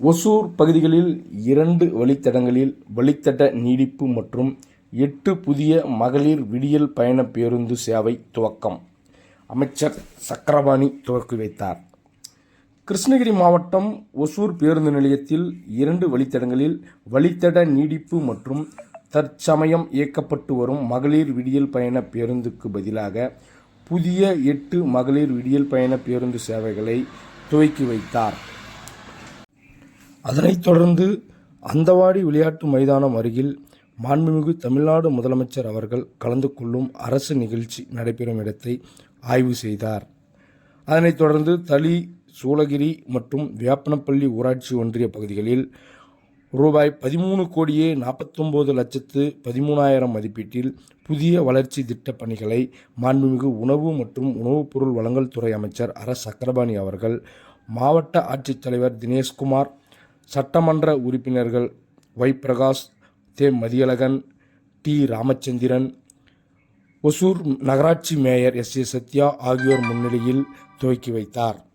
ஒசூர் பகுதிகளில் இரண்டு வழித்தடங்களில் வழித்தட நீடிப்பு மற்றும் எட்டு புதிய மகளிர் விடியல் பயண பேருந்து சேவை துவக்கம். அமைச்சர் சக்கரபாணி துவக்கி வைத்தார். கிருஷ்ணகிரி மாவட்டம் ஒசூர் பேருந்து நிலையத்தில் இரண்டு வழித்தடங்களில் வழித்தட நீடிப்பு மற்றும் தற்சமயம் இயக்கப்பட்டு வரும் மகளிர் விடியல் பயண பேருந்துக்கு பதிலாக புதிய எட்டு மகளிர் விடியல் பயண பேருந்து சேவைகளை துவக்கி வைத்தார். அதனைத் தொடர்ந்து அந்தவாடி விளையாட்டு மைதானம் அருகில் மாண்புமிகு தமிழ்நாடு முதலமைச்சர் அவர்கள் கலந்து கொள்ளும் அரசு நிகழ்ச்சி நடைபெறும் இடத்தை ஆய்வு செய்தார். அதனைத் தொடர்ந்து தளி சூளகிரி மற்றும் வேப்பனப்பள்ளி ஊராட்சி ஒன்றிய பகுதிகளில் ரூபாய் பதிமூணு கோடியே நாற்பத்தொம்போது லட்சத்து பதிமூணாயிரம் மதிப்பீட்டில் புதிய வளர்ச்சி திட்டப் பணிகளை மாண்புமிகு உணவு மற்றும் உணவுப் பொருள் வழங்கல் துறை அமைச்சர் அர சக்கரபாணி அவர்கள் மாவட்ட ஆட்சித்தலைவர் தினேஷ்குமார் சட்டமன்ற உறுப்பினர்கள் ஒய் பிரகாஷ் தே. மதியழகன் டி. ராமச்சந்திரன் ஒசூர் நகராட்சி மேயர் எஸ். ஏ. சத்யா ஆகியோர் முன்னிலையில் துவக்கி வைத்தார்.